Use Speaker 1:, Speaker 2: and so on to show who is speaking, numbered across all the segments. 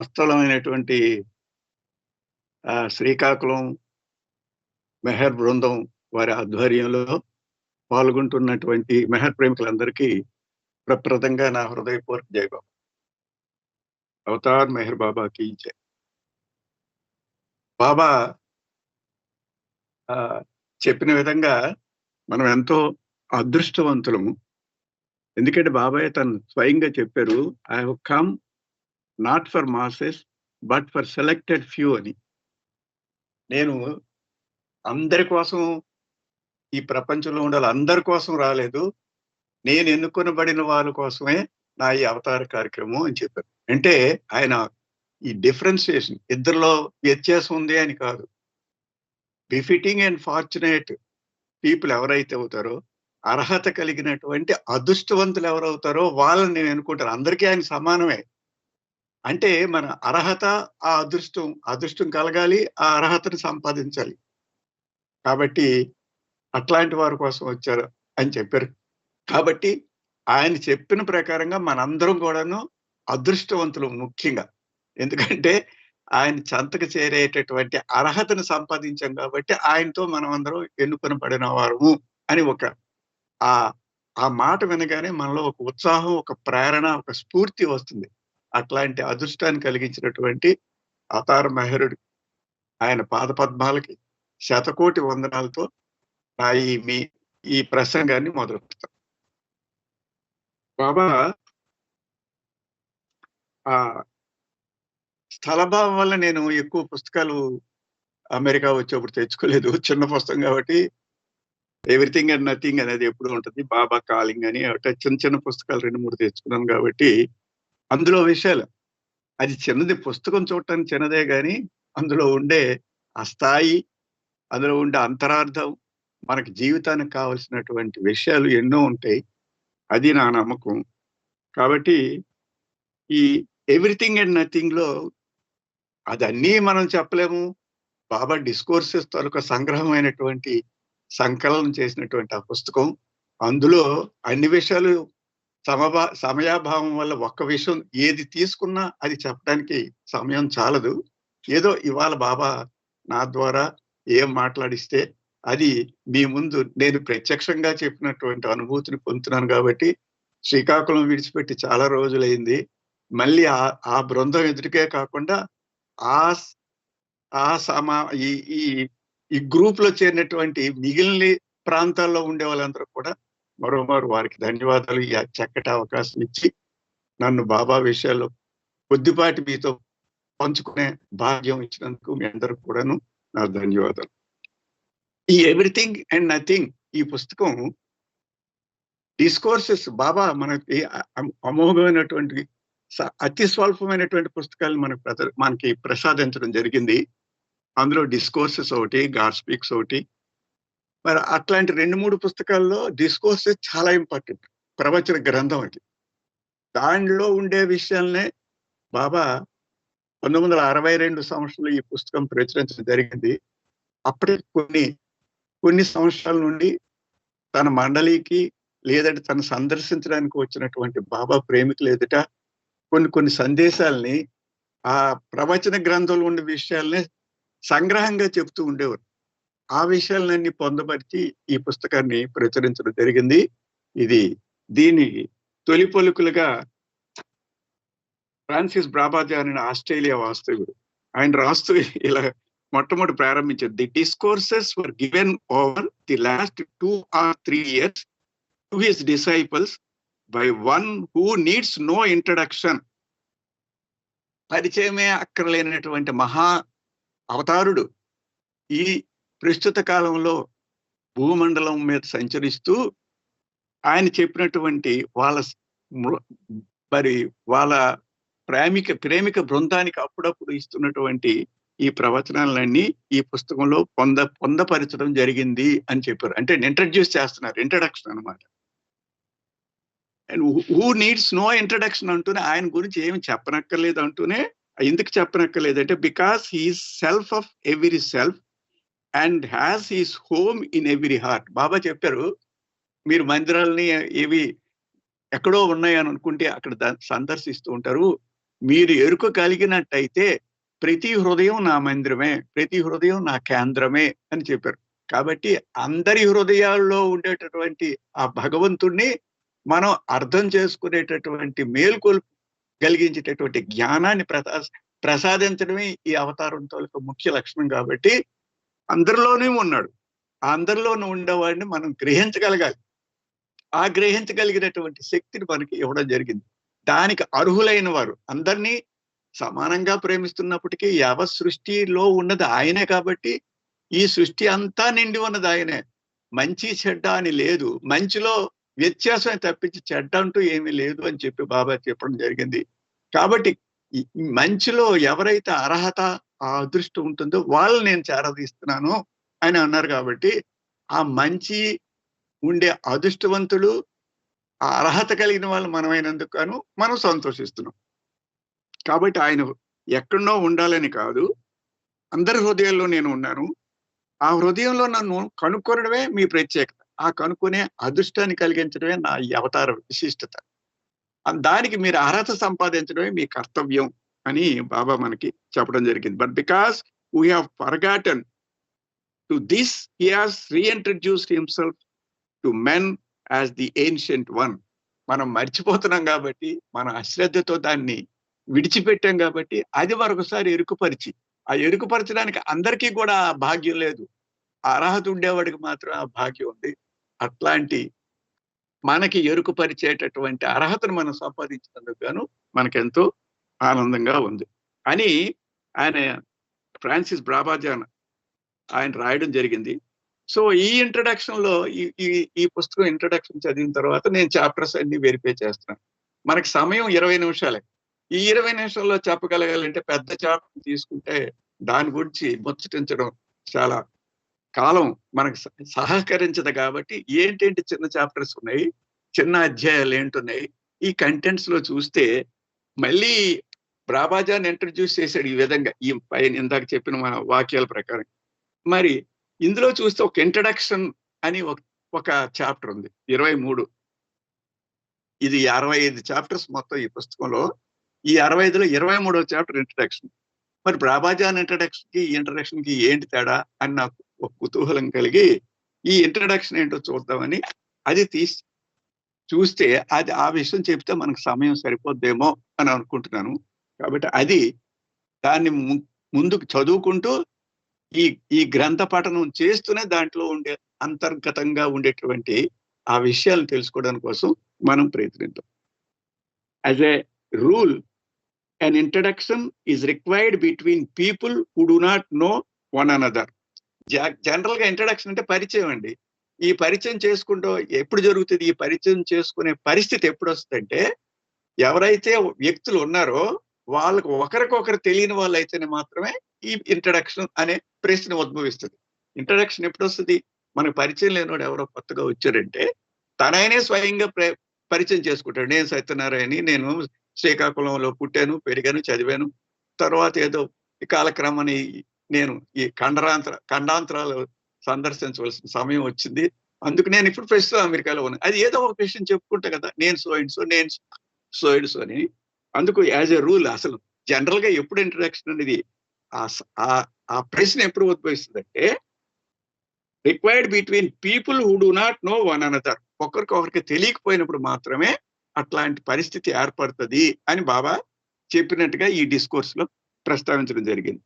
Speaker 1: స్థలమైనటువంటి శ్రీకాకుళం మెహర్ బృందం వారి ఆధ్వర్యంలో పాల్గొంటున్నటువంటి మెహర్ ప్రేమికులందరికీ ప్రప్రదంగా నా హృదయపూర్వక జయబాబు అవతార్ మెహర్ బాబాకి జయ బాబా ఆ, చెప్పిన విధంగా మనం ఎంతో అదృష్టవంతులము. ఎందుకంటే బాబాయ్ తను స్వయంగా చెప్పారు I have come not for masses but for selected few అని. నేను అందరి కోసం ఈ ప్రపంచంలో ఉండాలి అందరి కోసం రాలేదు. నేను ఎన్నుకొనబడిన వాళ్ళ కోసమే నా ఈ అవతార కార్యక్రమం అని చెప్పారు. అంటే ఆయన ఈ డిఫరెన్సియేషన్ ఇద్దరిలో వ్యత్యాసం ఉంది అని కాదు. బిఫిటింగ్ అండ్ ఫార్చునేట్ పీపుల్ ఎవరైతే అవుతారో అర్హత కలిగినటువంటి అదృష్టవంతులు ఎవరవుతారో వాళ్ళని నేను ఎన్నుకుంటాను. అందరికీ ఆయన సమానమే. అంటే మన అర్హత ఆ అదృష్టం అదృష్టం కలగాలి ఆ అర్హతను సంపాదించాలి. కాబట్టి అట్లాంటి వారి కోసం వచ్చారు అని చెప్పారు. కాబట్టి ఆయన చెప్పిన ప్రకారంగా మనందరం కూడాను అదృష్టవంతులు ముఖ్యంగా. ఎందుకంటే ఆయన చెంతకు చేరేటటువంటి అర్హతను సంపాదించాం కాబట్టి ఆయనతో మనం అందరం ఎన్నుకొనబడిన వారము అని ఒక ఆ ఆ మాట వినగానే మనలో ఒక ఉత్సాహం ఒక ప్రేరణ ఒక స్ఫూర్తి వస్తుంది. అట్లాంటి అదృష్టాన్ని కలిగించినటువంటి అతార మహరుడు ఆయన పాద పద్మాలకి శతకోటి వందనాలతో నా ఈ మీ ఈ ప్రసంగాన్ని మొదలు పెడతాం బాబా ఆ స్థలభావం వల్ల నేను ఎక్కువ పుస్తకాలు అమెరికా వచ్చేప్పుడు తెచ్చుకోలేదు. చిన్న పుస్తకం కాబట్టి ఎవ్రీథింగ్ అండ్ నథింగ్ అనేది ఎప్పుడు ఉంటుంది. బాబా కాలింగ్ అని చిన్న చిన్న పుస్తకాలు రెండు మూడు తెచ్చుకున్నాను కాబట్టి అందులో విషయాలు అది చిన్నది పుస్తకం చూడటానికి చిన్నదే కానీ అందులో ఉండే ఆ స్థాయి అందులో ఉండే అంతరార్థం మనకి జీవితానికి కావలసినటువంటి విషయాలు ఎన్నో ఉంటాయి. అది నా నమ్మకం. కాబట్టి ఈ ఎవ్రీథింగ్ అండ్ నథింగ్లో అదన్నీ మనం చెప్పలేము. బాబా డిస్కోర్సెస్ తాలూకా సంగ్రహమైనటువంటి సంకలనం చేసినటువంటి ఆ పుస్తకం. అందులో అన్ని విషయాలు సమభా సమయాభావం వల్ల ఒక్క విషయం ఏది తీసుకున్నా అది చెప్పడానికి సమయం చాలదు. ఏదో ఇవాళ బాబా నా ద్వారా ఏం మాట్లాడిస్తే అది మీ ముందు నేను ప్రత్యక్షంగా చెప్పినటువంటి అనుభూతిని పొందుతున్నాను కాబట్టి శ్రీకాకుళం విడిచిపెట్టి చాలా రోజులైంది. మళ్ళీ ఆ ఆ బృందం ఎదుటికే కాకుండా ఆ ఆ సమా ఈ ఈ ఈ గ్రూప్లో చేరినటువంటి మిగిలిన ప్రాంతాల్లో ఉండే వాళ్ళందరూ కూడా మరోమారు వారికి ధన్యవాదాలు. ఈ చక్కటి అవకాశం ఇచ్చి నన్ను బాబా విషయాల్లో కొద్దిపాటి మీతో పంచుకునే భాగ్యం ఇచ్చినందుకు మీ అందరూ కూడాను నా ధన్యవాదాలు. ఈ ఎవ్రీథింగ్ అండ్ నథింగ్ ఈ పుస్తకం డిస్కోర్సెస్ బాబా మనకి అమోఘమైనటువంటి అతి స్వల్పమైనటువంటి పుస్తకాలు మనకు మనకి ప్రసాదించడం జరిగింది. అందులో డిస్కోర్సెస్ ఒకటి గాడ్ స్పీక్స్ ఒకటి మరి అట్లాంటి రెండు మూడు పుస్తకాల్లో డిస్కోర్సెస్ చాలా ఇంపార్టెంట్ ప్రవచన గ్రంథం అది. దానిలో ఉండే విషయాలనే బాబా పంతొమ్మిది వందల అరవై రెండు సంవత్సరంలో ఈ పుస్తకం ప్రచురించడం జరిగింది. అప్పుడే కొన్ని కొన్ని సంవత్సరాల నుండి తన మండలికి లేదంటే తను సందర్శించడానికి వచ్చినటువంటి బాబా ప్రేమికులు ఎదుట కొన్ని కొన్ని సందేశాలని ఆ ప్రవచన గ్రంథంలో ఉండే విషయాల్ని సంగ్రహంగా చెప్తూ ఉండేవారు. ఆ విషయాలన్నీ పొందపరిచి ఈ పుస్తకాన్ని ప్రచురించడం జరిగింది. ఇది దీని తొలి పలుకులుగా ఫ్రాన్సిస్ బ్రాబాజా అనే ఆస్ట్రేలియా వాస్తవుడు ఆయన రాస్తూ ఇలా మొట్టమొదటి ప్రారంభించారు. The discourses were given over the last two or three years to his disciples by one who needs no introduction. పరిచయమే అక్కర్లేనటువంటి మహా అవతారుడు. ఈ ప్రస్తుత కాలంలో భూమండలం మీద సంచరిస్తూ ఆయన చెప్పినటువంటి వాళ్ళ మరి వాళ్ళ ప్రేమిక ప్రేమిక బృందానికి అప్పుడప్పుడు ఇస్తున్నటువంటి ఈ ప్రవచనాలన్నీ ఈ పుస్తకంలో పొంద పొందపరచడం జరిగింది అని చెప్పారు. అంటే ఇంట్రడ్యూస్ చేస్తున్నారు ఇంట్రడక్షన్ అన్నమాట. And who needs no introduction అంటూనే ఆయన గురించి ఏమి చెప్పనక్కర్లేదు అంటూనే ఎందుకు చెప్పనక్కర్లేదు అంటే because he self of every self and has his home in every heart Baba చెప్పారు మీరు మందిరాలని ఏవి ఎక్కడో ఉన్నాయని అనుకుంటే అక్కడ సందర్శిస్తూ ఉంటారు. మీరు ఎరుక కలిగినట్టయితే ప్రతి హృదయం నా మందిరమే ప్రతి హృదయం నా కేంద్రమే అని చెప్పారు. కాబట్టి అందరి హృదయాల్లో ఉండేటటువంటి ఆ భగవంతుణ్ణి మనం అర్థం చేసుకునేటటువంటి మేల్కొల్పు కలిగించేటటువంటి జ్ఞానాన్ని ప్రసా ప్రసాదించడమే ఈ అవతారం తాలూకు ముఖ్య లక్షణం కాబట్టి అందరిలోనే ఉన్నాడు. అందరిలోనూ ఉండేవాడిని మనం గ్రహించగలగాలి. ఆ గ్రహించగలిగినటువంటి శక్తిని మనకి ఇవ్వడం జరిగింది. దానికి అర్హులైన వారు అందరినీ సమానంగా ప్రేమిస్తున్నప్పటికీ యవ సృష్టిలో ఉన్నది ఆయనే కాబట్టి ఈ సృష్టి అంతా నిండి ఉన్నది ఆయనే. మంచి చెడ్డ అని లేదు. మంచిలో వ్యత్యాసం తప్పించి చెడ్డ అంటూ ఏమీ లేదు అని చెప్పి బాబా చెప్పడం జరిగింది. కాబట్టి మంచిలో ఎవరైతే అర్హత ఆ అదృష్టం ఉంటుందో వాళ్ళని నేను చేరదీస్తున్నాను అని అన్నారు కాబట్టి ఆ మంచి ఉండే అదృష్టవంతులు ఆ అర్హత కలిగిన వాళ్ళు మనమైనందుకు గాను మనం సంతోషిస్తున్నాం. కాబట్టి ఆయన ఎక్కడో ఉండాలని కాదు అందరి హృదయాల్లో నేను ఉన్నాను. ఆ హృదయంలో నన్ను కనుక్కొనడమే మీ ప్రత్యేకత. ఆ కనుక్కునే అదృష్టాన్ని కలిగించడమే నా అవతార విశిష్టత. దానికి మీరు అర్హత సంపాదించడమే మీ కర్తవ్యం. అని బాబా మనకి చెప్పడం జరిగింది. But because we have forgotten to this he has reintroduced himself to men as the ancient one మనం మర్చిపోతున్నాం కాబట్టి మన అశ్రద్ధతో దాన్ని విడిచిపెట్టాం కాబట్టి అది మరొకసారి ఎరుకుపరిచి ఆ ఎరుకుపరచడానికి అందరికీ కూడా ఆ భాగ్యం లేదు. అర్హత ఉండేవాడికి మాత్రం ఆ భాగ్యం ఉంది. అట్లాంటి మనకి ఎరుకుపరిచేటటువంటి అర్హతను మనం సంపాదించినందుకు గాను మనకెంతో ఆనందంగా ఉంది. అని ఆయన ఫ్రాన్సిస్ బ్రాబాజాన్ ఆయన రాయడం జరిగింది. సో ఈ ఇంట్రడక్షన్లో ఈ ఈ- ఈ పుస్తకం ఇంట్రడక్షన్ చదివిన తర్వాత నేను చాప్టర్స్ అన్ని వెరిఫై చేస్తున్నాను. మనకి సమయం ఇరవై నిమిషాలే. ఈ ఇరవై నిమిషాల్లో చెప్పగలగాలంటే పెద్ద చాప్టర్ తీసుకుంటే దాని గురించి ముచ్చటించడం చాలా కాలం మనకు సహకరించదు కాబట్టి ఏంటేంటి చిన్న చాప్టర్స్ ఉన్నాయి చిన్న అధ్యాయాలు ఏంటున్నాయి ఈ కంటెంట్స్లో చూస్తే మళ్ళీ బ్రాబాజాన్ని ఇంట్రడ్యూస్ చేశాడు ఈ విధంగా. ఈ పైన ఇందాక చెప్పిన మన వాక్యాల ప్రకారం. మరి ఇందులో చూస్తే ఒక ఇంట్రడక్షన్ అని ఒక ఒక చాప్టర్ ఉంది. ఇరవై మూడు. ఇది అరవై ఐదు చాప్టర్స్ మొత్తం ఈ పుస్తకంలో. ఈ అరవై ఐదులో ఇరవై మూడో చాప్టర్ ఇంట్రడక్షన్ మరి బ్రాబాజాన్ ఇంట్రడక్షన్కి ఇంట్రడక్షన్కి ఏంటి తేడా అని నాకు ఒక కుతూహలం కలిగి ఈ ఇంట్రడక్షన్ ఏంటో చూద్దామని అది తీసి చూస్తే అది ఆ విషయం చెప్తే మనకు సమయం సరిపోద్దేమో అని అనుకుంటున్నాను. కాబట్టి అది దాన్ని ము- ముందుకు చదువుకుంటూ ఈ ఈ గ్రంథ పఠనం చేస్తూనే దాంట్లో ఉండే అంతర్గతంగా ఉండేటువంటి ఆ విషయాలు తెలుసుకోవడానికి కోసం మనం ప్రయత్నిద్దాం. As a rule an introduction is required between people who do not know one another. జనరల్గా ఇంట్రడక్షన్ అంటే పరిచయం అండి. ఈ పరిచయం చేసుకుంటూ ఎప్పుడు జరుగుతుంది? ఈ పరిచయం చేసుకునే పరిస్థితి ఎప్పుడు వస్తుందంటే ఎవరైతే వ్యక్తులు ఉన్నారో వాళ్ళకు ఒకరికొకరు తెలియని వాళ్ళు అయితేనే మాత్రమే ఈ ఇంట్రడక్షన్ అనే ప్రశ్న ఉద్భవిస్తుంది. ఇంట్రడక్షన్ ఎప్పుడు వస్తుంది మనకు పరిచయం లేనివాడు ఎవరో కొత్తగా వచ్చారంటే తనైనే స్వయంగా ప్ర- పరిచయం చేసుకుంటాడు. నేను సత్యనారాయణ నేను శ్రీకాకుళంలో పుట్టాను పెరిగాను చదివాను. తర్వాత ఏదో ఈ కాలక్రమాన్ని నేను ఈ ఖండరాంతర ఖండాంతరాలు సందర్శించవలసిన సమయం వచ్చింది. అందుకు నేను ఇప్పుడు ప్రస్తుతం అమెరికాలో ఉన్నాను. అది ఏదో ఒక విషయం చెప్పుకుంటా కదా నేను సో అండ్ సో నేను సో అండ్ సో అని. అందుకు యాజ్ ఎ రూల్ అసలు జనరల్గా ఎప్పుడు ఇంట్రడక్షన్ అనేది ఆ ప్రశ్న ఎప్పుడు ఉద్భవిస్తుందంటే required between people who do not know one another. ఒకరికొకరికి తెలియకపోయినప్పుడు మాత్రమే అట్లాంటి పరిస్థితి ఏర్పడుతుంది అని బాబా చెప్పినట్టుగా ఈ డిస్కోర్స్లో ప్రస్తావించడం జరిగింది.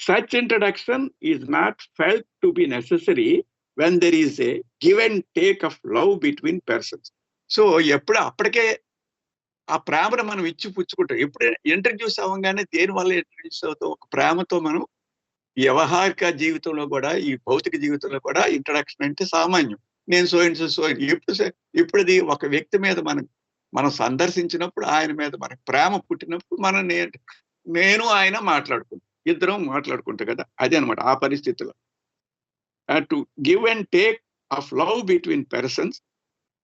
Speaker 1: Such introduction is not felt to be necessary when there is a give and take of love between persons so ఎప్పుడు అప్పటికే ఆ ప్రేమను మనం ఇచ్చి పుచ్చుకుంటాం ఎప్పుడు ఇంట్రడ్యూస్ అవ్వగానే దేని వల్ల ఇంట్రడ్యూస్ అవుతాం? ఒక ప్రేమతో మనం వ్యవహారిక జీవితంలో కూడా ఈ భౌతిక జీవితంలో కూడా ఇంట్రడక్షన్ అంటే సామాన్యం. నేను సో సోయిన్ సో ఎప్పుడు ఇప్పుడు అది ఒక వ్యక్తి మీద మనం మనం సందర్శించినప్పుడు ఆయన మీద మనకు ప్రేమ పుట్టినప్పుడు మనం నేను నేను ఆయన మాట్లాడుకుంటాం. ఇద్దరం మాట్లాడుకుంటాం కదా. అదే అనమాట ఆ పరిస్థితిలో. To give and take of love between persons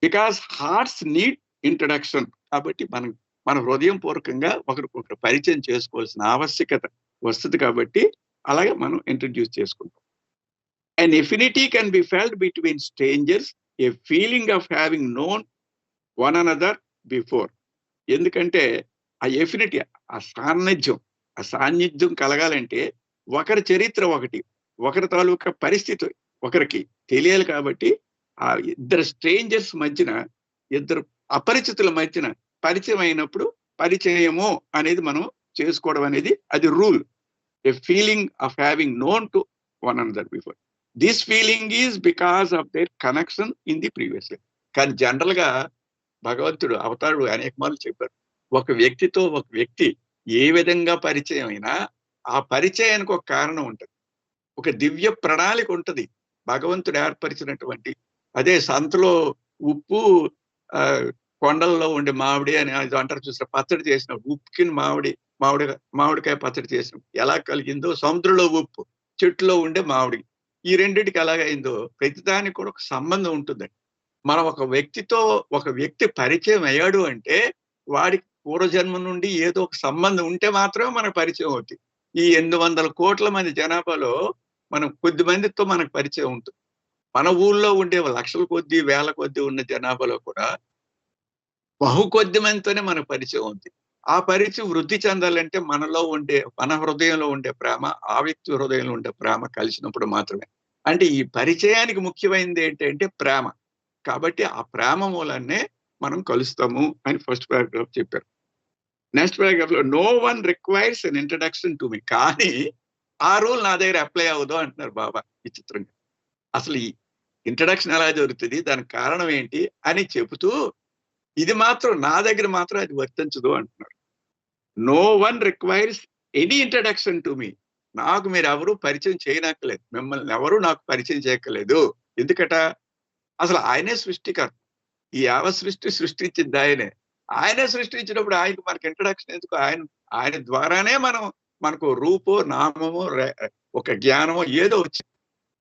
Speaker 1: because hearts need introduction. కాబట్టి మనం మన హృదయం పూర్వకంగా ఒకరికొకరు పరిచయం చేసుకోవాల్సిన ఆవశ్యకత వస్తుంది కాబట్టి అలాగే మనం ఇంట్రడ్యూస్ చేసుకుంటాం. And affinity can be felt between strangers a feeling of having known one another before ఎందుకంటే ఆ ఎఫినిటీ ఆ సాన్నిధ్యం ఆ సాన్నిధ్యం కలగాలంటే ఒకరి చరిత్ర ఒకటి ఒకరి తాలూకా పరిస్థితి ఒకరికి తెలియాలి కాబట్టి ఆ ఇద్దరు స్ట్రేంజర్స్ మధ్యన ఇద్దరు అపరిచితుల మధ్యన పరిచయం అయినప్పుడు పరిచయము అనేది మనం చేసుకోవడం అనేది అది rule. A feeling of having known to one another before this feeling is because of their connection in the previous life కానీ జనరల్గా భగవంతుడు అవతారుడు అనేక మార్లు చెప్పారు. ఒక వ్యక్తితో ఒక వ్యక్తి ఏ విధంగా పరిచయం అయినా ఆ పరిచయానికి ఒక కారణం ఉంటుంది. ఒక దివ్య ప్రణాళిక ఉంటుంది. భగవంతుడు ఏర్పరిచినటువంటి అదే సంతలో ఉప్పు కొండల్లో ఉండే మామిడి అని అది అంటారు చూసిన పచ్చడి చేసిన ఉప్పుకి మామిడి మామిడి మామిడికాయ పచ్చడి చేసిన ఎలా కలిగిందో సముద్రంలో ఉప్పు చెట్టులో ఉండే మామిడి ఈ రెండింటికి ఎలాగైందో ప్రతిదానికి కూడా ఒక సంబంధం ఉంటుందండి. మనం ఒక వ్యక్తితో ఒక వ్యక్తి పరిచయం అయ్యాడు అంటే వాడికి పూర్వజన్మ నుండి ఏదో ఒక సంబంధం ఉంటే మాత్రమే మనకు పరిచయం అవుతుంది ఈ ఎనిమిది వందల కోట్ల మంది జనాభాలో మనం కొద్ది మందితో మనకు పరిచయం ఉంటుంది. మన ఊళ్ళో ఉండే లక్షల కొద్ది వేల కొద్ది ఉన్న జనాభాలో కూడా బహు కొద్ది మందితోనే మన పరిచయం ఉంది ఆ పరిచయం వృద్ధి చెందాలంటే మనలో ఉండే మన హృదయంలో ఉండే ప్రేమ ఆ వ్యక్తి హృదయంలో ఉండే ప్రేమ కలిసినప్పుడు మాత్రమే. అంటే ఈ పరిచయానికి ముఖ్యమైనది ఏంటంటే ప్రేమ. కాబట్టి ఆ ప్రేమ మూలాన్నే మనం కలుస్తాము అని ఫస్ట్ పారాగ్రాఫ్ చెప్పారు. Next పారాగ్రాఫ్లో no one requires an introduction to me కానీ ఆ రూల్ నా దగ్గర అప్లై అవ్వదు అంటున్నారు బాబా విచిత్రంగా అసలు ఈ ఇంట్రడక్షన్ ఎలా జరుగుతుంది? దానికి కారణం ఏంటి? అని చెబుతూ ఇది మాత్రం నా దగ్గర మాత్రం అది వర్తించదు అంటున్నారు no one requires any introduction to me నాకు మీరు ఎవరు పరిచయం చేయనక్కలేదు మిమ్మల్ని ఎవరు నాకు పరిచయం చేయక్కలేదు ఎందుకట? అసలు ఆయనే సృష్టికర్త. ఈ యావ సృష్టి సృష్టించింది ఆయనే. ఆయనే సృష్టించినప్పుడు ఆయనకు మనకి ఇంట్రడక్షన్ ఎందుకు? ఆయన ఆయన ద్వారానే మనం మనకు రూపో నామము ఒక జ్ఞానమో ఏదో వచ్చింది.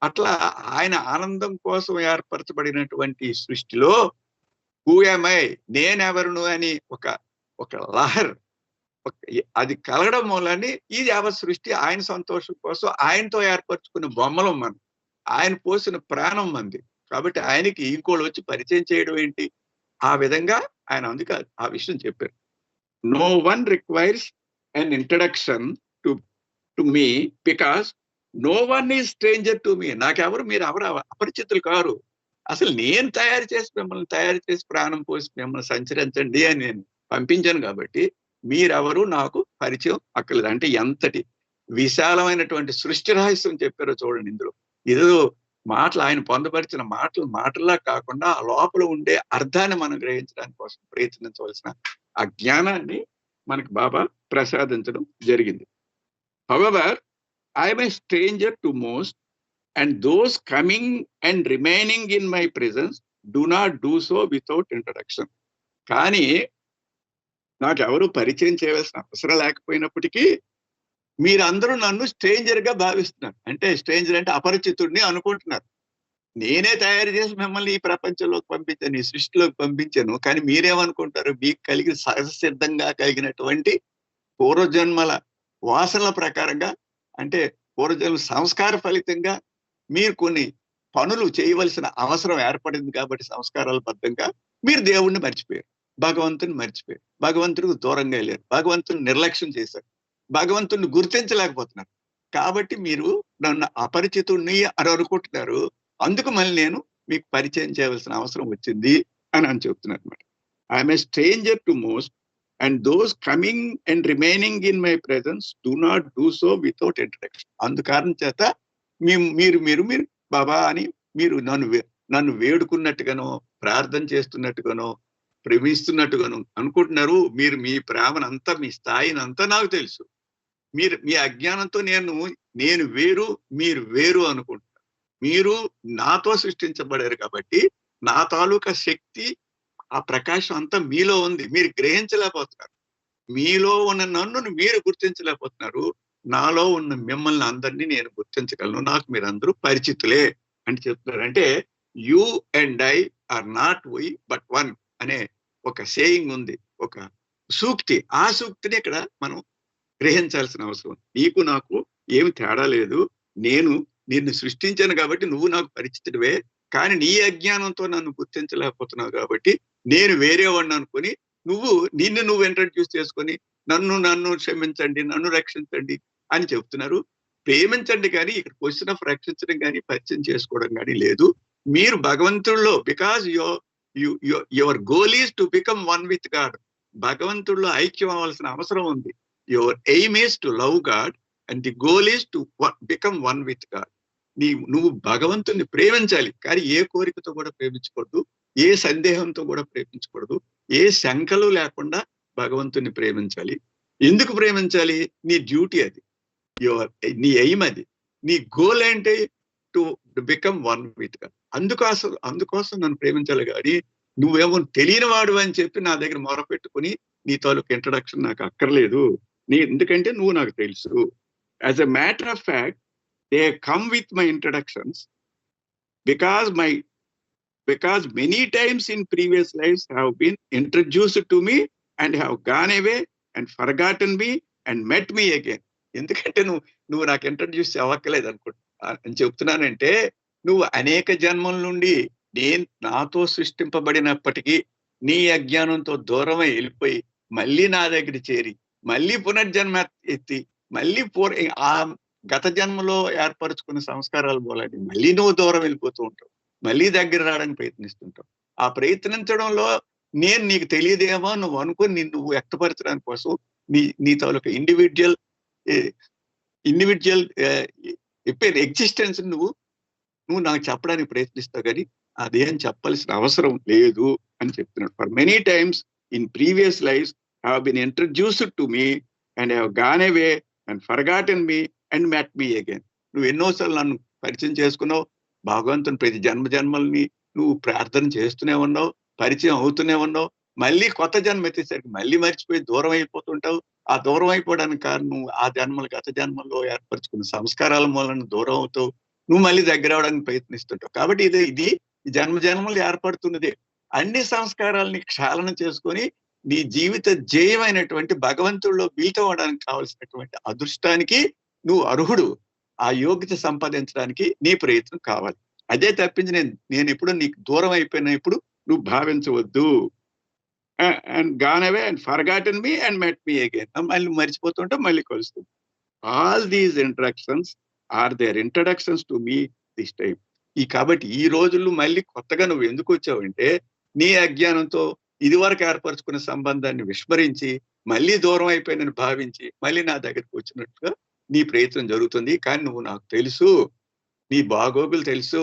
Speaker 1: అట్లా ఆయన ఆనందం కోసం ఏర్పరచబడినటువంటి సృష్టిలో హూఎంఐ నేనెవరును అని ఒక ఒక లహర్ అది కలగడం మూలని ఈ యావ సృష్టి ఆయన సంతోషం కోసం ఆయనతో ఏర్పరచుకున్న బొమ్మలు మనం. ఆయన పోసిన ప్రాణం మంది. కాబట్టి ఆయనకి ఇంకోళ్ళు వచ్చి పరిచయం చేయడం ఏంటి? ఆ విధంగా ఆయన అందుకే ఆ విషయం చెప్పారు. No one requires an introduction to to me because no one is stranger to me నాకెవరు మీరు ఎవరు అపరిచితులు కారు. అసలు నేను తయారు చేసి మిమ్మల్ని తయారు చేసి ప్రాణం పోసి మిమ్మల్ని సంచరించండి అని నేను పంపించాను కాబట్టి మీరెవరు నాకు పరిచయం అక్కర్లేదు. అంటే ఎంతటి విశాలమైనటువంటి సృష్టి రహస్యం చెప్పారో చూడండి ఇందులో. ఏదో మాటలు ఆయన పొందపరిచిన మాటలు మాటలా కాకుండా ఆ లోపల ఉండే అర్థాన్ని మనం గ్రహించడానికి కోసం ప్రయత్నించవలసిన ఆ జ్ఞానాన్ని మనకి బాబా ప్రసాదించడం జరిగింది. However I'm a stranger to most and those coming and remaining in my presence do not do so without introduction కానీ నాకు ఎవరు పరిచయం చేయవలసిన అవసరం లేకపోయినప్పటికీ మీరందరూ నన్ను స్ట్రేంజర్గా భావిస్తున్నారు. అంటే స్ట్రేంజర్ అంటే అపరిచితుడిని అనుకుంటున్నారు. నేనే తయారు చేసి మిమ్మల్ని ఈ ప్రపంచంలోకి పంపించాను ఈ సృష్టిలోకి పంపించాను. కానీ మీరేమనుకుంటారు? మీకు కలిగిన సహజ సిద్ధంగా కలిగినటువంటి పూర్వజన్మల వాసనల ప్రకారంగా అంటే పూర్వజన్మ సంస్కార ఫలితంగా మీరు కొన్ని పనులు చేయవలసిన అవసరం ఏర్పడింది కాబట్టి సంస్కారాల బద్ధంగా మీరు దేవుణ్ణి మర్చిపోయారు. భగవంతుని మర్చిపోయారు. భగవంతుడికి దూరంగా వెళ్ళారు. భగవంతుని నిర్లక్ష్యం చేశారు. భగవంతుని గుర్తించలేకపోతున్నారు. కాబట్టి మీరు నన్ను అపరిచితుణ్ణి అని అనుకుంటున్నారు. అందుకు మళ్ళీ నేను మీకు పరిచయం చేయవలసిన అవసరం వచ్చింది అని అని చెప్తున్నారు అనమాట I'm a stranger to most and those coming and remaining in my presence do not do so without introduction అందుకారణం చేత మీరు మీరు మీరు బాబా అని మీరు నన్ను నన్ను వేడుకున్నట్టుగానో ప్రార్థన చేస్తున్నట్టుగానో ప్రేమిస్తున్నట్టుగాను అనుకుంటున్నారు. మీరు మీ ప్రేమనంతా మీ స్థాయిని అంతా నాకు తెలుసు. మీరు మీ అజ్ఞానంతో నేను నేను వేరు మీరు వేరు అనుకుంటున్నారు మీరు నాతో సృష్టించబడారు కాబట్టి నా తాలూకా శక్తి ఆ ప్రకాశం అంతా మీలో ఉంది. మీరు గ్రహించలేకపోతున్నారు. మీలో ఉన్న నన్ను మీరు గుర్తించలేకపోతున్నారు. నాలో ఉన్న మిమ్మల్ని అందరినీ నేను గుర్తించగలను. నాకు మీరందరూ పరిచితులే అని చెప్తున్నారు. అంటే you and I are not why but one అనే ఒక సేయింగ్ ఉంది. ఒక సూక్తి. ఆ సూక్తిని ఇక్కడ మనం గ్రహించాల్సిన అవసరం నీకు నాకు ఏమి తేడా లేదు. నేను నిన్ను సృష్టించాను కాబట్టి నువ్వు నాకు పరిచితుడివే. కానీ నీ అజ్ఞానంతో నన్ను గుర్తించలేకపోతున్నావు కాబట్టి నేను వేరే వాడిని అనుకుని నువ్వు నిన్ను నువ్వు ఇంట్రడ్యూస్ చేసుకొని నన్ను నన్ను క్షమించండి నన్ను రక్షించండి అని చెప్తున్నారు. ప్రేమించండి కానీ ఇక్కడ క్వశ్చన్ ఆఫ్ రక్షించడం కానీ పరిచయం చేసుకోవడం కానీ లేదు. మీరు భగవంతుడిలో because your your goal is to become one with God భగవంతుడిలో ఐక్యం అవ్వాల్సిన అవసరం ఉంది. Your aim is to love God and the goal is to become one with God నీ నువ్వు భగవంతుని ప్రేమించాలి. కానీ ఏ కోరికతో కూడా ప్రేమించకూడదు. ఏ సందేహంతో కూడా ప్రేమించకూడదు. ఏ శంకలు లేకుండా భగవంతుని ప్రేమించాలి. ఎందుకు ప్రేమించాలి? నీ డ్యూటీ అది. యువర్ eh, నీ ఎయిమ్ అది. నీ గోల్ ఏంటి? టు బికమ్ వన్ విత్ అందుకోసం అందుకోసం నన్ను ప్రేమించాలి కానీ నువ్వేమో తెలియని వాడు అని చెప్పి నా దగ్గర మొర పెట్టుకుని నీ తాలూకు ఇంట్రడక్షన్ నాకు అక్కర్లేదు. నీ ఎందుకంటే నువ్వు నాకు తెలుసు. As a matter of fact they come with my introductions because my because many times in previous lives have been introduced to me and have gone away and forgotten me and met me again ఎందుకంటే నువ్వు నువ్వు నాకు introduce అవ్వక్కలేదు అనుకుంటా అని చెప్తున్నానంటే నువ్వు అనేక జన్మల నుండి నేను నాతో సృష్టింపబడినప్పటికీ నీ అజ్ఞానంతో దూరమై వెళ్ళిపోయి మళ్ళీ నా దగ్గర చేరి మళ్ళీ పునర్జన్మ ఎత్తి మళ్ళీ పూర్ ఆ గత జన్మలో ఏర్పరచుకున్న సంస్కారాలు పోలని మళ్ళీ నువ్వు దూరం వెళ్ళిపోతూ ఉంటావు. మళ్ళీ దగ్గర రావడానికి ప్రయత్నిస్తుంటావు. ఆ ప్రయత్నించడంలో నేను నీకు తెలియదేమో నువ్వు అనుకుని నిన్ను నువ్వు వ్యక్తపరచడానికి కోసం నీ నీ తాలూకా ఇండివిజువల్ ఇండివిజువల్ ఎగ్జిస్టెన్స్ నువ్వు నువ్వు నాకు చెప్పడానికి ప్రయత్నిస్తావు కానీ అదేం చెప్పాల్సిన అవసరం లేదు అని చెప్తున్నాడు. For many times in previous life have been introduced to me and have gone away and forgotten me and met me again నువ్వు ఎన్నోసార్లు నన్ను పరిచయం చేసుకున్నావు భగవంతుని ప్రతి జన్మ జన్మల్ని నువ్వు ప్రార్థన చేస్తూనే ఉన్నావు పరిచయం అవుతూనే ఉన్నావు మళ్ళీ కొత్త జన్మ ఎత్తేసరికి మళ్ళీ మర్చిపోయి దూరం అయిపోతుంటావు ఆ దూరం అయిపోవడానికి కారణం ఆ జన్మలు గత జన్మల్లో ఏర్పరచుకున్న సంస్కారాల మూలన దూరం అవుతూ నువ్వు మళ్ళీ దగ్గర అవడానికి ప్రయత్నిస్తుంటావు. కాబట్టి ఇది ఇది జన్మ జన్మలు ఏర్పడుతున్నదే. అన్ని సంస్కారాలని క్షాళన చేసుకొని నీ జీవిత జయమైనటువంటి భగవంతుడిలో అవడానికి కావలసినటువంటి అదృష్టానికి నువ్వు అర్హుడు. ఆ యోగ్యత సంపాదించడానికి నీ ప్రయత్నం కావాలి. అదే తప్పించి నేను నేను ఎప్పుడు నీకు దూరం అయిపోయిన ఇప్పుడు నువ్వు భావించవద్దు. And gone away and forgotten me and met me again మళ్ళీ మర్చిపోతుంటే మళ్ళీ కలుస్తుంది. All these introductions are their introductions to me this time ఈ కాబట్టి ఈ రోజుల్లో మళ్ళీ కొత్తగా నువ్వు ఎందుకు వచ్చావంటే నీ అజ్ఞానంతో ఇదివరకు ఏర్పరచుకున్న సంబంధాన్ని విస్మరించి మళ్ళీ దూరం అయిపోయిందని భావించి మళ్ళీ నా దగ్గరికి వచ్చినట్టుగా నీ ప్రయత్నం జరుగుతుంది. కానీ నువ్వు నాకు తెలుసు నీ బాగోగులు తెలుసు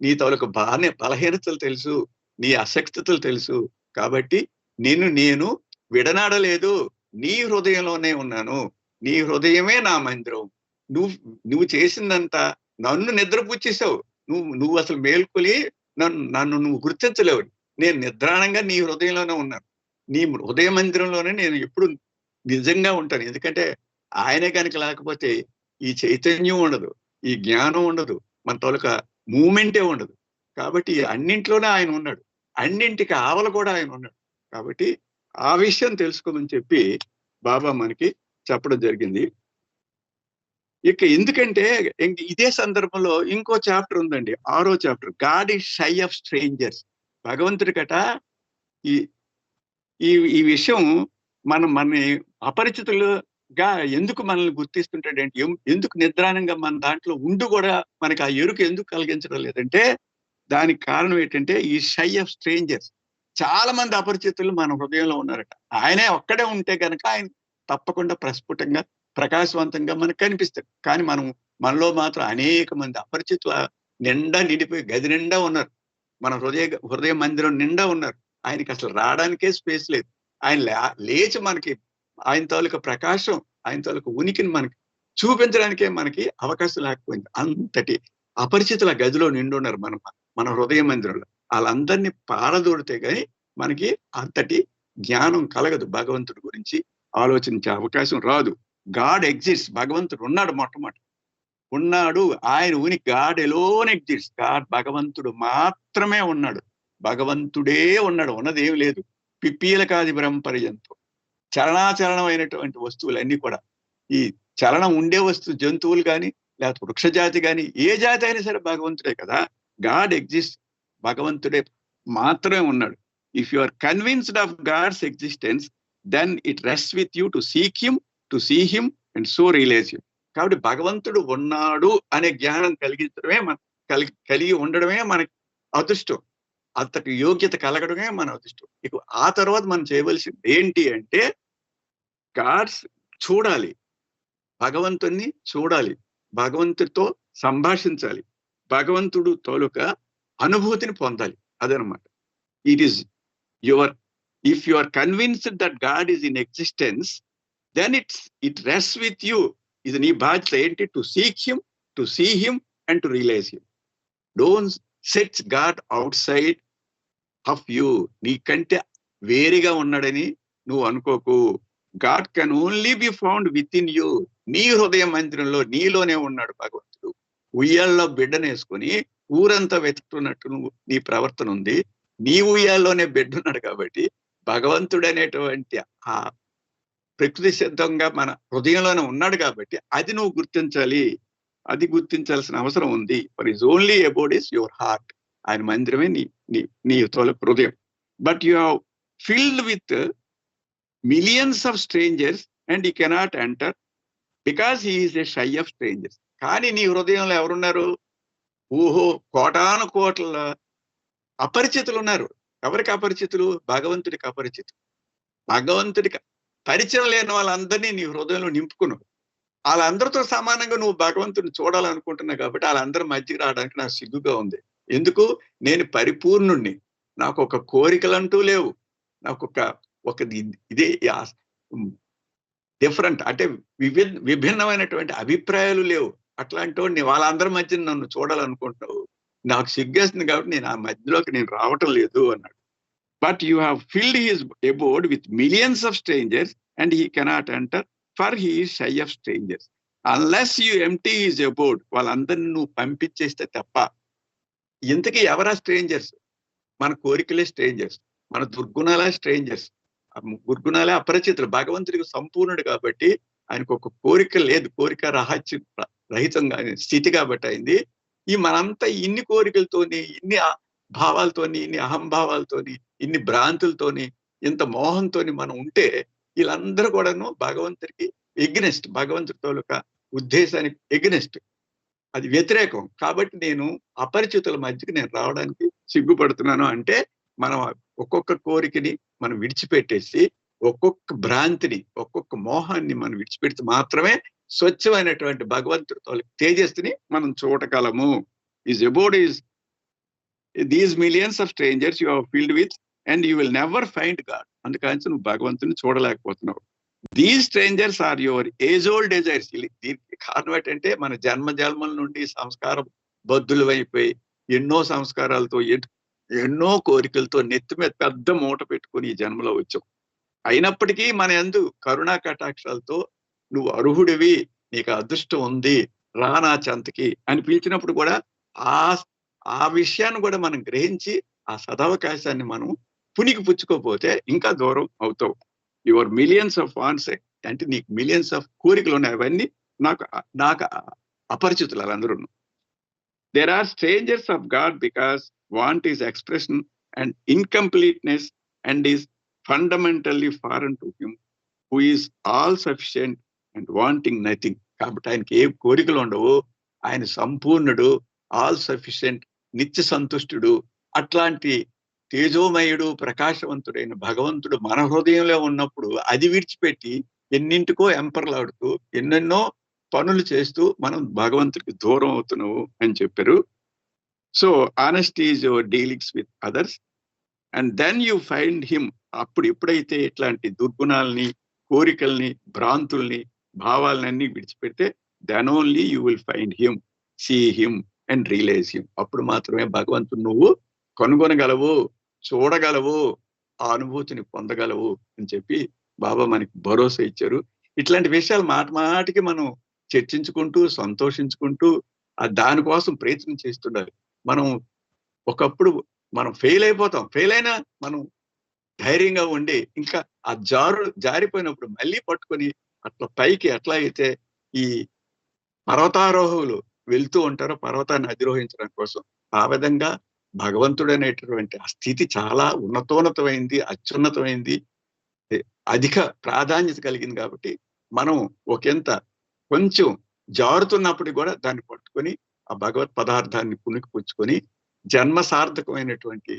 Speaker 1: నీ తాలూకు బాగానే బలహీనతలు తెలుసు నీ అసక్తతలు తెలుసు. కాబట్టి నిన్ను నేను విడనాడలేదు. నీ హృదయంలోనే ఉన్నాను. నీ హృదయమే నా మందిరం. నువ్వు నువ్వు చేసిందంతా నన్ను నిద్రపుచ్చేసావు. నువ్వు నువ్వు అసలు మేల్కొని నన్ను నన్ను నువ్వు గుర్తించలేవు. నేను నిద్రాణంగా నీ హృదయంలోనే ఉన్నాను. నీ హృదయ మందిరంలోనే నేను ఎప్పుడు నిజంగా ఉంటాను. ఎందుకంటే ఆయనే కనుక లేకపోతే ఈ చైతన్యం ఉండదు. ఈ జ్ఞానం ఉండదు. మన తొలక మూమెంటే ఉండదు. కాబట్టి అన్నింట్లోనే ఆయన ఉన్నాడు. అన్నింటికి ఆవలు కూడా ఆయన ఉన్నాడు. కాబట్టి ఆ విషయం తెలుసుకోమని చెప్పి బాబా మనకి చెప్పడం జరిగింది. ఇక ఎందుకంటే ఇదే సందర్భంలో ఇంకో చాప్టర్ ఉందండి ఆరో chapter. God is shy of strangers. భగవంతుడి కట ఈ ఈ ఈ విషయం మనం మన అపరిచితులుగా ఎందుకు మనల్ని గుర్తిస్తుంటాడంటే ఎందుకు నిద్రానంగా మన దాంట్లో ఉండి కూడా మనకి ఆ ఎరుకు ఎందుకు కలిగించడం లేదంటే దానికి కారణం ఏంటంటే ఈ షై ఆఫ్ స్ట్రేంజర్స్. చాలా మంది అపరిచితులు మన హృదయంలో ఉన్నారట. ఆయనే ఒక్కడే ఉంటే కనుక ఆయన తప్పకుండా ప్రస్ఫుటంగా ప్రకాశవంతంగా మనకు కనిపిస్తారు కానీ మనం మనలో మాత్రం అనేక మంది అపరిచితుల నిండా నిండిపోయి గది నిండా ఉన్నారు. మన హృదయ హృదయ మందిరం నిండా ఉన్నారు. ఆయనకి అసలు రావడానికే స్పేస్ లేదు. ఆయన లేచి మనకి ఆయన తాలూకా ప్రకాశం ఆయన తాలూకా ఉనికిని మనకి చూపించడానికే మనకి అవకాశం లేకపోయింది. అంతటి అపరిచితుల గదిలో నిండున్నారు ఉన్నారు మన హృదయ మందిరంలో. వాళ్ళందరినీ పారదోడితే కానీ మనకి అంతటి జ్ఞానం కలగదు భగవంతుడి గురించి. ఆలోచించే అవకాశం రాదు. గాడ్ ఎగ్జిస్ట్ భగవంతుడు ఉన్నాడు మొట్టమొదటి. ఉన్నాడు. ఆయన ఉని గాడ్ ఎలోన్ ఎగ్జిస్ట్ గాడ్ భగవంతుడు మాత్రమే ఉన్నాడు. భగవంతుడే ఉన్నాడు. ఉన్నదేమి లేదు. పిప్పీల కాది బ్రహ్మపర్యంతం చలనాచలనమైనటువంటి వస్తువులన్నీ కూడా. ఈ చలనం ఉండే వస్తువు జంతువులు కానీ లేకపోతే వృక్షజాతి కానీ ఏ జాతి అయినా సరే భగవంతుడే కదా. గాడ్ ఎగ్జిస్ట్ భగవంతుడే మాత్రమే ఉన్నాడు. If you are convinced of God's existence then it rest with you to seek him to see him and so realise you కాబట్టి భగవంతుడు ఉన్నాడు అనే జ్ఞానం కలిగించడమే మన కలిగి కలిగి ఉండడమే మనకి అదృష్టం. అంతటి యోగ్యత కలగడమే మన అదృష్టం. ఇక ఆ తర్వాత మనం చేయవలసింది ఏంటి అంటే గాడ్స్ చూడాలి. భగవంతుణ్ణి చూడాలి. భగవంతుడితో సంభాషించాలి. భగవంతుడు తోలుక అనుభూతిని పొందాలి. అదనమాట. It is your if you are convinced that God is in existence then it's it rest with you ఇది నీ బాధ్యత ఏంటి? To seek him to see him and to realise him don't sets God outside of you నీకంటే వేరుగా ఉన్నాడని నువ్వు అనుకోకు. God can only be found within you నీ హృదయ మందిరంలో నీలోనే ఉన్నాడు భగవంతుడు. ఉయ్యాల్లో బిడ్డనేసుకొని ఊరంతా వెతుకుతున్నట్టు నువ్వు నీ ప్రవర్తన ఉంది. నీ ఉయ్యాల్లోనే బెడ్ ఉన్నాడు కాబట్టి భగవంతుడు అనేటువంటి ఆ ప్రకృతి సిద్ధంగా మన హృదయంలోనే ఉన్నాడు కాబట్టి అది నువ్వు గుర్తించాలి. అది గుర్తించాల్సిన అవసరం ఉంది. For is only about is your heart ఆయన మందిరమే నీ నీ నీ తోల హృదయం. But you have filled with millions of strangers and you cannot enter because he is a shy of strangers కానీ నీ హృదయంలో ఎవరున్నారు? ఊహో కోటాను కోట్ల అపరిచితులు ఉన్నారు ఎవరికి అపరిచితులు? భగవంతుడికి అపరిచితులు. భగవంతుడికి పరిచయం లేని వాళ్ళందరినీ నీ హృదయంలో నింపుకున్నావు. వాళ్ళందరితో సమానంగా నువ్వు భగవంతుని చూడాలనుకుంటున్నావు కాబట్టి వాళ్ళందరి మధ్యకి రావడానికి నాకు సిగ్గుగా ఉంది. ఎందుకు? నేను పరిపూర్ణుణ్ణి. నాకు ఒక కోరికలంటూ లేవు. నాకు ఒక ఒక ఇదే డిఫరెంట్ అంటే విభి విభిన్నమైనటువంటి అభిప్రాయాలు లేవు. అట్లాంటి వాడిని వాళ్ళందరి మధ్య నన్ను చూడాలనుకుంటున్నావు. నాకు సిగ్గేస్తుంది కాబట్టి నేను ఆ మధ్యలోకి నేను రావటం లేదు అన్నాడు. But you have filled his abode with millions of strangers and he cannot enter for he shy of strangers unless you empty is abode వాళ్ళందరిని నువ్వు పంపించేస్తే తప్ప ఇంతకీ ఎవరా స్ట్రేంజర్స్ మన కోరికలే స్ట్రేంజర్స్ మన దుర్గుణాలే స్ట్రేంజర్స్ దుర్గుణాలే అపరిచితులు భగవంతుడికి సంపూర్ణుడు కాబట్టి ఆయనకు ఒక కోరిక లేదు కోరిక రహస్య. రహితంగా స్థితి కాబట్టి అయింది. ఈ మనంతా ఇన్ని కోరికలతోని ఇన్ని భావాలతోని ఇన్ని అహంభావాలతోని ఇన్ని భ్రాంతులతోని ఇంత మోహంతోని మనం ఉంటే వీళ్ళందరూ కూడాను భగవంతుడికి ఎగ్నెస్ట్ భగవంతుడి తాలూకా ఉద్దేశానికి ఎగ్నెస్ట్ అది వ్యతిరేకం. కాబట్టి నేను అపరిచితుల మధ్యకి నేను రావడానికి సిగ్గుపడుతున్నాను అంటే మనం ఒక్కొక్క కోరికని మనం విడిచిపెట్టేసి ఒక్కొక్క భ్రాంతిని ఒక్కొక్క మోహాన్ని మనం విడిచిపెడితే మాత్రమే స్వచ్ఛమైనటువంటి భగవంతుడు తాలూకు తేజస్సుని మనం చూడగలము. Is about is these millions of strangers you filled with and you will never find God అందుకని నువ్వు భగవంతుని చూడలేకపోతున్నావు. These strangers are your age old desires దీనికి కారణం ఏంటంటే మన జన్మ జన్మల నుండి సంస్కారం బద్దులు అయిపోయి ఎన్నో సంస్కారాలతో ఎన్నో కోరికలతో నెత్తి మీద పెద్ద మూట పెట్టుకుని ఈ జన్మలో వచ్చాం. అయినప్పటికీ మన ఎందు కరుణా కటాక్షాలతో నువ్వు అర్హుడివి నీకు అదృష్టం ఉంది రా నా చెంతకి అని పిలిచినప్పుడు కూడా ఆ ఆ విషయాన్ని కూడా మనం గ్రహించి ఆ సదవకాశాన్ని మనం పునికి పుచ్చుకోపోతే ఇంకా దూరం అవుతావు. యువర్ మిలియన్స్ ఆఫ్ వాన్స్ అంటే నీకు మిలియన్స్ ఆఫ్ కోరికలు ఉన్నాయి. అవన్నీ నాకు నాకు అపరిచితులు వాళ్ళందరూ they're are strangers of God because want is expression and incompleteness and is fundamentally foreign to him who is all sufficient and wanting nothing కాబట్టి ఆయనకి ఏ కోరికలు ఉండవు ఆయన సంపూర్ణుడు ఆల్ సఫిషియంట్ నిత్య సంతుష్టుడు అట్లాంటి తేజోమయుడు ప్రకాశవంతుడైన భగవంతుడు మన హృదయంలో ఉన్నప్పుడు అది విడిచిపెట్టి ఎన్నింటికో ఎంపర్లాడుతూ ఎన్నెన్నో పనులు చేస్తూ మనం భగవంతుడికి దూరం అవుతున్నావు అని చెప్పారు. So honesty is your dealings with others and then you find him అప్పుడు ఎప్పుడైతే ఇట్లాంటి దుర్గుణాలని కోరికల్ని భ్రాంతుల్ని భావాలన్నీ విడిచిపెడితే then only you will find him see him and realise him అప్పుడు మాత్రమే భగవంతుడు నువ్వు కనుగొనగలవు చూడగలవు ఆ అనుభూతిని పొందగలవు అని చెప్పి బాబా మనకి భరోసా ఇచ్చారు. ఇట్లాంటి విషయాలు మాట మాటికి మనం చర్చించుకుంటూ సంతోషించుకుంటూ ఆ దానికోసం ప్రయత్నం చేస్తుండాలి. మనం ఒకప్పుడు మనం ఫెయిల్ అయిపోతాం. ఫెయిల్ అయినా మనం ధైర్యంగా ఉండి ఇంకా ఆ జారు జారిపోయినప్పుడు మళ్ళీ పట్టుకొని అట్లా పైకి ఎట్లా అయితే ఈ పర్వతారోహులు వెళ్తూ ఉంటారో పర్వతాన్ని అధిరోహించడం కోసం ఆ విధంగా భగవంతుడు అనేటటువంటి ఆ స్థితి చాలా ఉన్నతోన్నతమైంది అత్యున్నతమైంది. అధిక ప్రాధాన్యత కలిగింది కాబట్టి మనం ఒకంత కొంచెం జారుతున్నప్పుడు కూడా దాన్ని పట్టుకొని ఆ భగవత్ పదార్థాన్ని పుణికిపుచ్చుకొని జన్మ సార్థకమైనటువంటి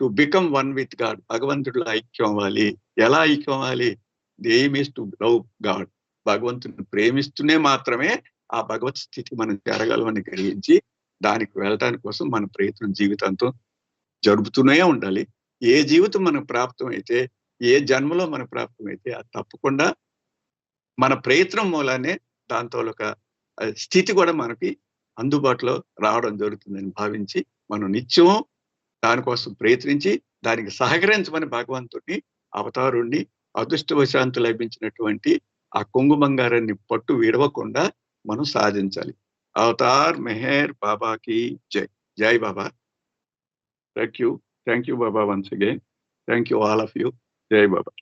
Speaker 1: to become one with God భగవంతుడిలో ఐక్యం అవ్వాలి. ఎలా ఐక్యం అవ్వాలి? The aim is to love God భగవంతుని ప్రేమిస్తూనే మాత్రమే ఆ భగవత్ స్థితి మనం చేరగలమని గ్రహించి దానికి వెళ్ళటానికి కోసం మన ప్రయత్నం జీవితంతో జరుపుతూనే ఉండాలి. ఏ జీవితం మనకు ప్రాప్తం అయితే ఏ జన్మలో మనకు ప్రాప్తం అయితే అది తప్పకుండా మన ప్రయత్నం మూలానే దాంతో ఒక స్థితి కూడా మనకి అందుబాటులో రావడం జరుగుతుందని భావించి మనం నిత్యం దానికోసం ప్రయత్నించి దానికి సహకరించమని భగవంతుడిని అవతారుణ్ణి అదృష్టవశాంతి లభించినటువంటి ఆ కొంగు బంగారాన్ని పట్టు విడవకుండా మనం సాధించాలి. అవతార్ మెహర్ బాబాకి జై. జై Baba. Thank you thank you Baba once again thank you all of you జై బాబా